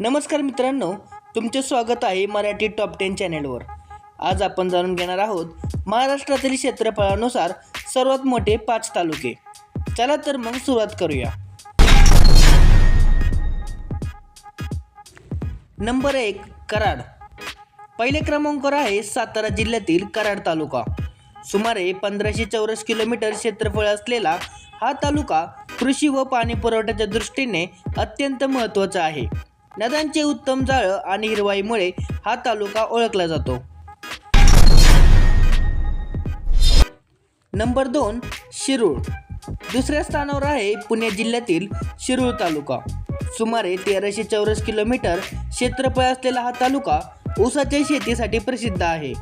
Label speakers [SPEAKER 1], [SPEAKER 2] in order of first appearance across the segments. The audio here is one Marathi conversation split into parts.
[SPEAKER 1] नमस्कार मित्रांनो तुमचे स्वागत आहे मराठी टॉप टेन चॅनेलवर आज आपण जाणून घेणार आहोत महाराष्ट्रातील क्षेत्रफळानुसार सर्वात मोठे पाच तालुके. चला तर मग सुरुवात करूया. नंबर एक कराड. पहिले क्रमांकावर आहे सातारा जिल्ह्यातील कराड तालुका. सुमारे पंधराशे चौरस किलोमीटर क्षेत्रफळ असलेला हा तालुका कृषी व पाणी पुरवठ्याच्या दृष्टीने अत्यंत महत्त्वाचा आहे. नद्यांचे उत्तम जाळं आणि हिरवाईमुळे हा तालुका ओळखला जातो. नंबर दोन शिरूळ. दुसऱ्या स्थानावर आहे पुणे जिल्ह्यातील शिरूळ तालुका. सुमारे तेराशे चौरस किलोमीटर क्षेत्रफळ असलेला हा तालुका ऊसाच्या शेतीसाठी प्रसिद्ध आहे.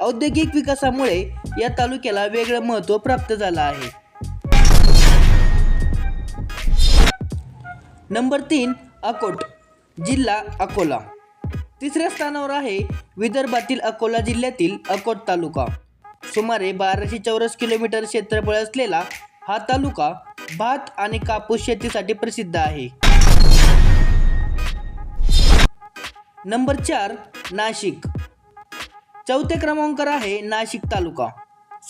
[SPEAKER 1] औद्योगिक विकासामुळे या तालुक्याला वेगळं महत्त्व प्राप्त झालं आहे. नंबर तीन अकोट. जिल्हा अकोला. तिसऱ्या स्थानावर आहे विदर्भातील अकोला जिल्ह्यातील अकोट तालुका. सुमारे बाराशे चौरस किलोमीटर क्षेत्रफळ असलेला हा तालुका भात आणि कापूस शेतीसाठी प्रसिद्ध आहे. नंबर चार नाशिक. चौथ्या क्रमांकावर आहे नाशिक तालुका.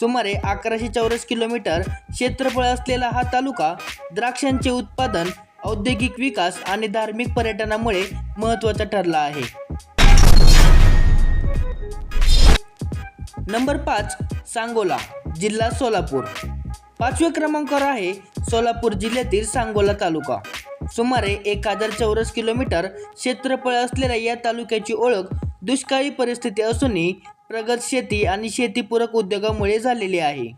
[SPEAKER 1] सुमारे अकराशे चौरस किलोमीटर क्षेत्रफळ असलेला हा तालुका द्राक्षांचे उत्पादन औद्योगिक विकास आणि धार्मिक पर्यटनामुळे महत्त्वाचा ठरला आहे. नंबर पाच सांगोला जिल्हा सोलापूर. पाचव्या क्रमांकावर आहे सोलापूर जिल्ह्यातील सांगोला तालुका. सुमारे एक हजार चौरस किलोमीटर क्षेत्रफळ असलेल्या या तालुक्याची ओळख दुष्काळी परिस्थिती असूनही प्रगत शेती आणि शेतीपूरक उद्योगामुळे झालेली आहे.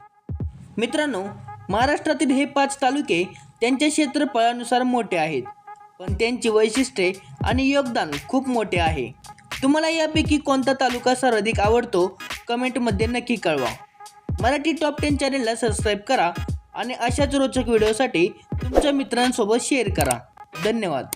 [SPEAKER 1] मित्रांनो महाराष्ट्रातील हे पाच तालुके त्यांच्या क्षेत्रफळानुसार मोठे आहेत. पण त्यांची वैशिष्ट्ये आणि योगदान खूप मोठे आहे. तुम्हाला यापैकी कोणता तालुका सर्वाधिक आवडतो? कमेंटमध्ये नक्की कळवा. मराठी टॉप टेन चॅनेलला सबस्क्राईब करा आणि अशाच रोचक व्हिडिओसाठी तुमच्या मित्रांसोबत शेअर करा. धन्यवाद.